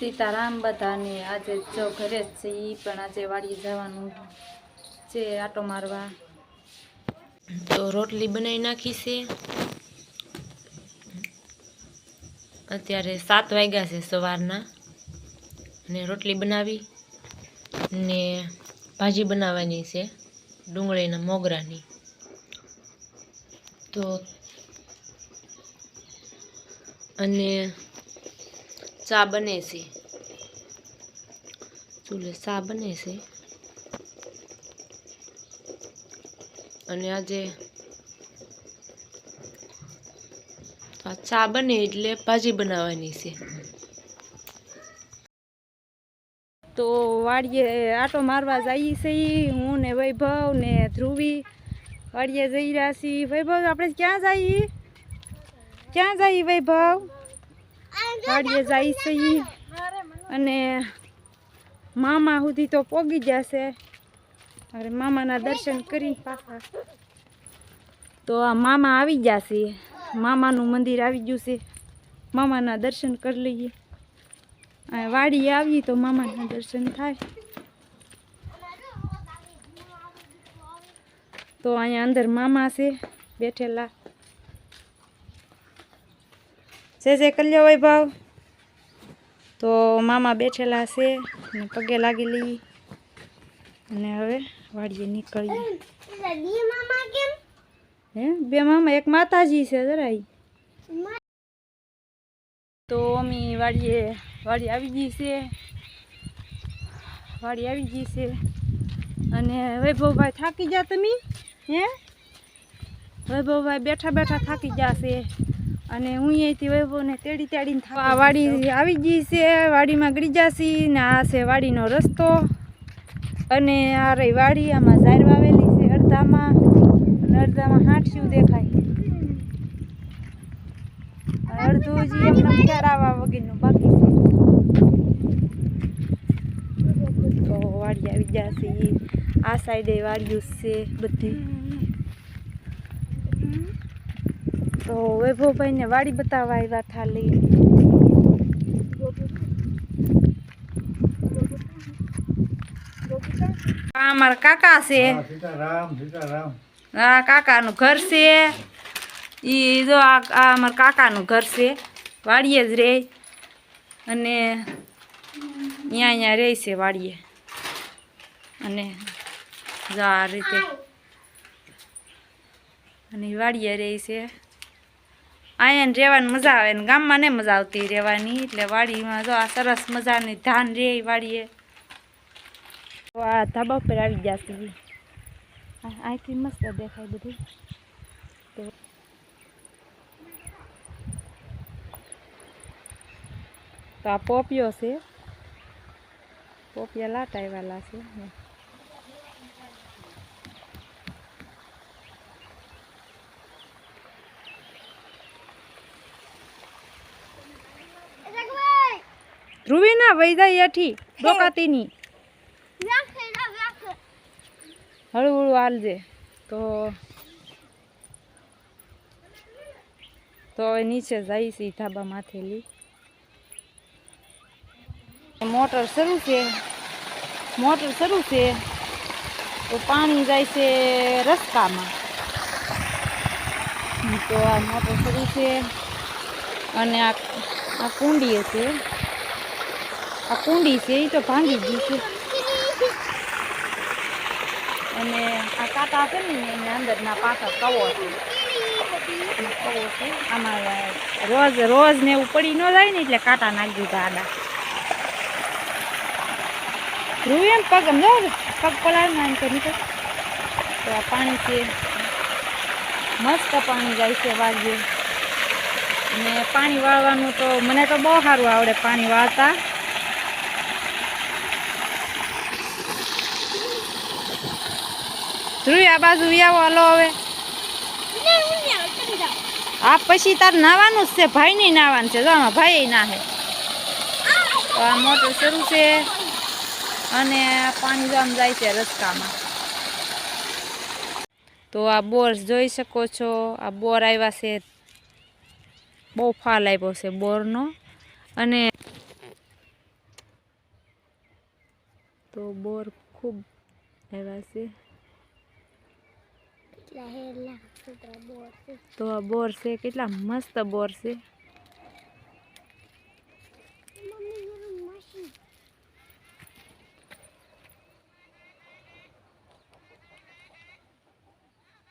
સીતારામ બધાને આજે જો ઘરે જ છે એ પણ આજે વાળી જવાનું છે આટો મારવા. તો રોટલી બનાવી નાખી છે. અત્યારે સાત વાગ્યા છે સવારના. ને રોટલી બનાવી ને ભાજી બનાવવાની છે, ડુંગળીના મોગરાની. તો અને ચા બને છે. ચૂલે ચા બને છે. અને આજે ચા બને એટલે ભાજી બનાવવાની છે. તો વાડીએ આટો મારવા જઈએ છીએ હું ને વૈભવ ને ધ્રુવી. વાડીએ જઈ રહ્યા છીએ. વૈભવ, આપણે ક્યાં જઈએ ક્યાં જઈએ વૈભવ? વાડીએ જઈએ છીએ અને મામા સુધી તો પોગી જશે. હવે મામાના દર્શન કરી પાછા. તો આ મામા આવી જશે. મામાનું મંદિર આવી ગયું છે. મામાના દર્શન કરી લઈએ. આ વાડી આવી તો મામાના દર્શન થાય. તો અહીંયા અંદર મામા છે, બેઠેલા. જય જય કલ્યો વૈભવ તો મામા બેઠેલા છે ને પગે લાગી લઈએ અને હવે વાડીએ નીકળીએ. હે? બે મામા, એક માતાજી છે જરાય. તો અમે વાડીએ, વાડી આવી ગઈ છે. વાડી આવી ગઈ છે. અને વૈભવભાઈ થાકી જા તમે? હે? વૈભવભાઈ બેઠા બેઠા થાકી જશે અને હું અહીંયાથી વૈભવને તેડી થાક આ વાડી આવી ગઈ છે, વાડીમાં ગળી જાસી ને આ છે વાડીનો રસ્તો. અને આ રહી વાડી, આમાં ઝાર વાવેલી છે અડધામાં. અને અડધામાં હાંઠિયું દેખાય. અડધું હજી એમને આવવા વગરનું બાકી છે. તો વાડી આવી જશે આ સાઈડે વાડિયું છે બધી. તો વૈભવભાઈને વાડી બતાવવા આવ્યા થાલી આ અમારા કાકા છે. હા, કાકાનું ઘર છે. એ જો આ આ અમારા કાકાનું ઘર છે. વાડીએ જ રહે અને અહીંયા અહીંયા રહે છે વાડીએ. અને જો આ રીતે અને વાડીએ રહે છે. અહીંયા રહેવાની મજા આવે ને ગામમાં ને મજા આવતી રહેવાની, એટલે વાડીમાં જો આ સરસ મજાની ધાન રે વાડીએ. તો આ ધાબા ઉપર આવી ગયા છે આ- અહીંથી મસ્ત દેખાય બધું. તો આ પોપિયો છે. પોપિયા લાટાવેલા છે. ધ્રુવી ના વહી ડોકાતીની. હળવું હાલજે. તો તો હવે નીચે જાય છે ધાબા માથેલી. મોટર શરૂ છે. મોટર શરૂ છે. તો પાણી જાય છે રસ્તામાં. તો આ મોટર શરૂ છે. અને આ આ કુંડી છે. આ કુંડી છે એ તો ભાંગી ગઈ છે. અને આ કાંટા છે ને, એની અંદરના પાછા કવો છે. કવો છે, આમાં રોજ રોજ ને એવું પડી ન જાય ને એટલે કાંટા નાખી દીધા ધ્રુવ એમ પગ આમ જો પગ પલાળના એમ કરી તો આ પાણી છે, મસ્ત પાણી જાય છે વાગ્યું અને પાણી વાળવાનું તો, મને તો બહુ સારું આવડે પાણી વાળતા. ધ્રુવી આ બાજુ આવો હલો હવે. આ પછી તાર નાવાનું જ છે ભાઈ નહીં નાવાનું છે. જો આમાં ભાઈ ના હે. તો આ મોટર શરૂ છે. અને પાણી જામ જાય છે રસ્તામાં. તો આ બોર જોઈ શકો છો. આ બોર આવ્યા છે. બહુ ફાલ આવ્યો છે બોરનો. અને તો બોર ખૂબ આવ્યા છે. તો આ બોર છે કેટલા મસ્ત બોર છે.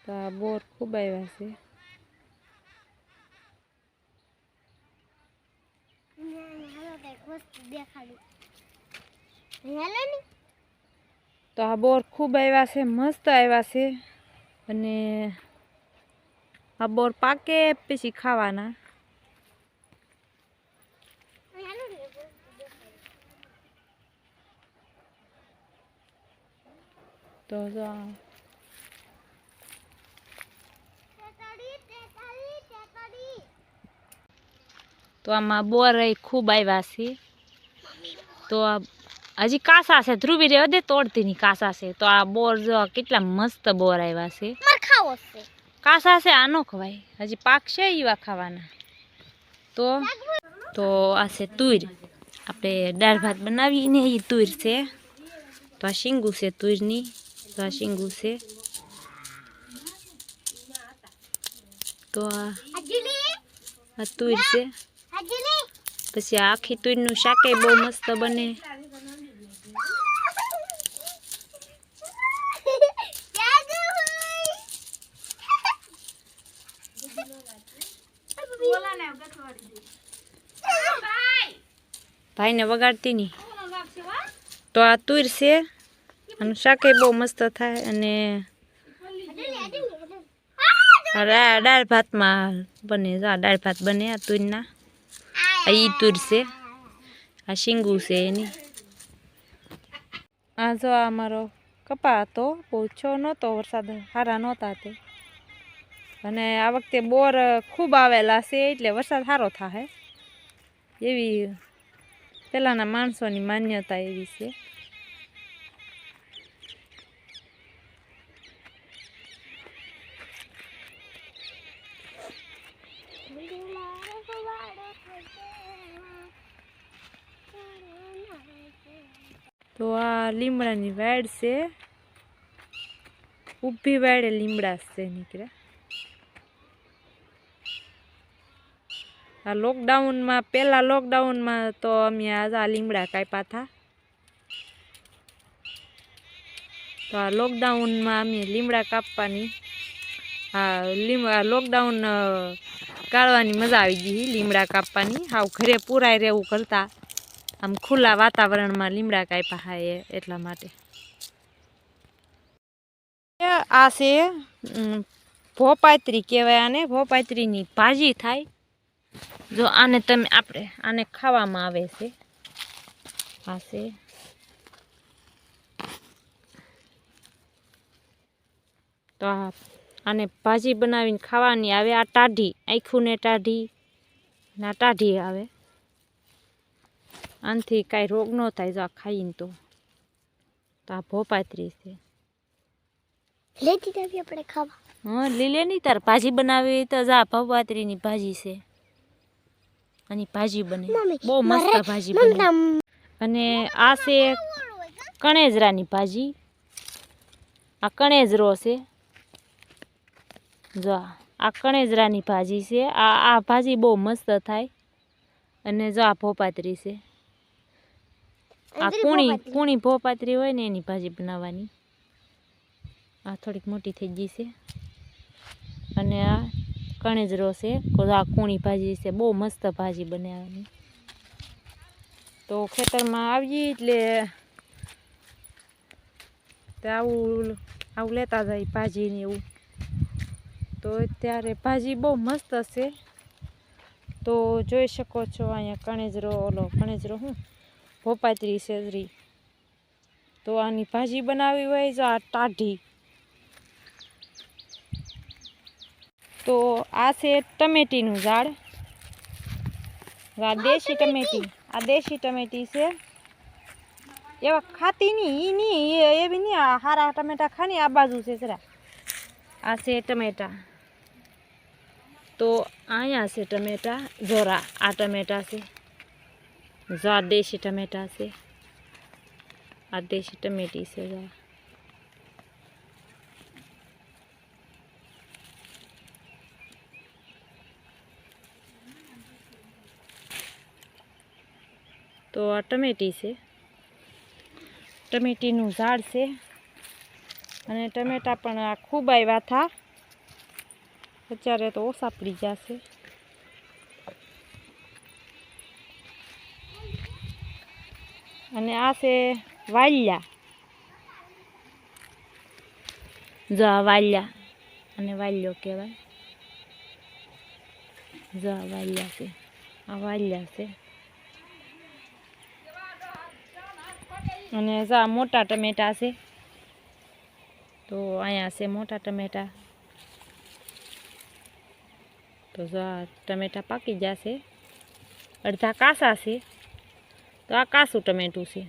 તો આ બોર ખૂબ આવ્યા છે. તો આ બોર ખૂબ આવ્યા છે મસ્ત આવ્યા છે. અને આ બોર પાકે પછી ખાવાના. તો તો આમાં બોર ખૂબ આવ્યા છે. તો આ હજી કાસા છે ધ્રુવી રે અધે તોડતી ની કાસા છે. તો આ બોર જો કેટલા મસ્ત બોર આવ્યા છે. કાસા છે આનો ખવાય. હજી પાક છે એવા ખાવાના. તો તો આ છે તુર. આપણે દાળ ભાત બનાવીને એ તુર છે. તો આ શીંગું છે તુરની. તો આ શીંગું છે. તો આ આ તુર છે. પછી આ આખી તુરનું શાકે બહુ મસ્ત બને. ભાઈને વગાડતી નહીં. તો આ તુર છે અને શાકે બહુ મસ્ત થાય અને દાળ ભાતમાં બને આ દાળ ભાત બને આ તુરના. આ ઈ તુર છે. આ શીંગું છે એની. આ જો આ મારો કપા હતો. ઓછો નહોતો, વરસાદ સારા નહોતા તે. અને આ વખતે બોર ખૂબ આવેલા છે એટલે વરસાદ સારો થાય એવી પહેલાંના માણસોની માન્યતા એવી છે તો આ લીમડાની વાડ છે ઊભી વાડે લીમડા છે નીકળ્યા આ લોકડાઉનમાં પહેલાં લોકડાઉનમાં તો અમે આ લીમડા કાપ્યા હતા તો આ લોકડાઉનમાં અમે લીમડા કાપવાની, આ લીમ લોકડાઉન કાઢવાની મજા આવી ગઈ લીમડા કાપવાની. હાવ ઘરે પુરાય રહેવું કરતા. આમ ખુલ્લા વાતાવરણમાં લીમડા કાપ્યા હા એટલા માટે. આ છે ભોપાત્રી કહેવાય આને. ભોપાત્રીની ભાજી થાય. જો આને તમે આપણે આને ખાવામાં આવે છે. પાસે તો આને ભાજી બનાવીને ખાવાની આવે. આ ટાઢી આખું ને ટાઢી ના ટાઢી આવે. આનાથી કાંઈ રોગ ન થાય જો આ ખાઈને તો. તો આ ભોપાત્રી છે. લેતી આપણે ખાવા. હા લીલે નહીં તાર. ભાજી બનાવી તો જા ભોપાત્રીની ભાજી છે. આની ભાજી બને. બહુ મસ્ત ભાજી બને. અને આ છે કણેજરાની ભાજી. આ કણેજરો છે. જો આ, કણેજરાની ભાજી છે. આ આ ભાજી બહુ મસ્ત થાય. અને જો આ ભોપાત્રી છે. આ કુણી કુણી ભોપાત્રી હોય ને એની ભાજી બનાવવાની. આ થોડીક મોટી થઈ ગઈ છે. અને આ કણેજરો છે આ કુણી ભાજી છે, બહુ મસ્ત ભાજી બનાવવાની. તો ખેતરમાં આવીએ એટલે તો આવું આવું લેતા જાય ભાજી ને એવું. તો અત્યારે ભાજી બહુ મસ્ત છે. તો જોઈ શકો છો અહીંયા કણેજરો ઓલો કણેજરો શું ભોપાત્રી સેજરી તો આની ભાજી બનાવી હોય જો આ ટાઢી. તો આ છે ટમેટીનું ઝાડ. આ દેશી ટમેટી, આ દેશી ટમેટી છે. એવા ખાતી નહીં એ નહીં એવી નહીં આ હારા ટમેટા ખાની, આ બાજુ છે જરા. આ છે ટમેટા. તો અહીંયા છે ટમેટા, જોરા, આ ટમેટા છે. જો આ દેશી ટમેટા છે. આ દેશી ટમેટી છે જો તો આ ટમેટી છે. ટમેટીનું ઝાડ છે. અને ટમેટા પણ આ ખૂબ આવ્યા હતા અત્યારે તો ઓછા પડી જશે. અને આ છે વાલ્યા. જો આ વાલ્યા અને વાલિયો કહેવાય. જો આ વાલ્યા છે. આ વાલ્યા છે. અને જો મોટા ટમેટા છે, તો અહીંયા છે મોટા ટમેટા. તો જો આ ટમેટા પાકી જશે, અડધા કાસા છે, તો આ કાસું ટમેટું છે.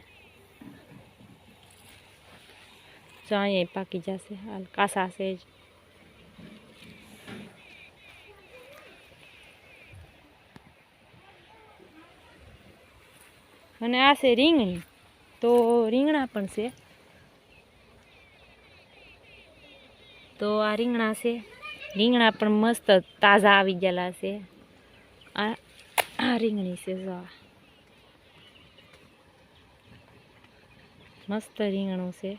જો અહીંયા પાકી જશે, હાલ કાસા છે જ. અને આ છે રીંગણી. તો રીંગણા પણ છે. તો આ રીંગણા છે. રીંગણા પણ મસ્ત તાજા આવી ગયેલા છે. આ આ રીંગણી છે જો. મસ્ત રીંગણું છે.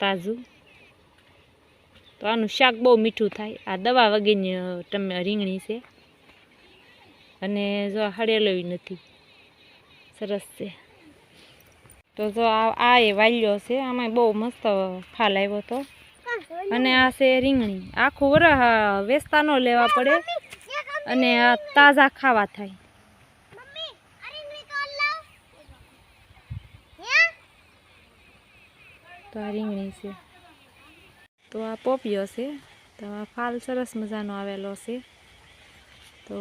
તાજું. તો આનું શાક બહુ મીઠું થાય. આ દવા વગરની તમે રીંગણી છે. અને જો હળેલોય નથી. સરસ છે. તો જો આ એ વાલ્યો છે. આમાં બહુ મસ્ત ફાલ આવ્યો હતો અને આ છે રીંગણી. આખું વરસ વેચતા ન લેવા પડે. અને આ તાજા ખાવા થાય. તો આ રીંગણી છે. તો આ પોપિયો છે. તો આ ફાલ સરસ મજાનો આવેલો છે. તો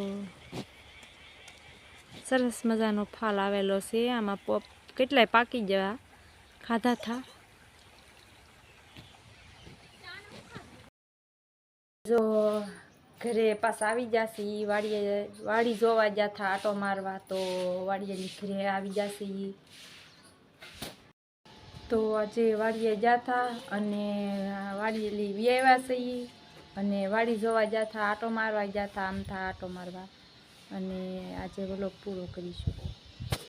સરસ મજાનો ફાલ આવેલો છે. આમાં પોપ કેટલાય પાકી ગયા, ખાધા થા? જો ઘરે પાસે આવી જશે વાડીએ, વાડી જોવા ગયા થા, આટો મારવા, તો વાડીએની ઘરે આવી જશે તો આજે વાડીએ જાતા અને વાડીએ લઈ વ્યાવ્યા અને વાડી જોવા જાતા આટો મારવા જાતા આમ થા, આટો મારવા. અને આજે વ્લોગ પૂરો કરીશું.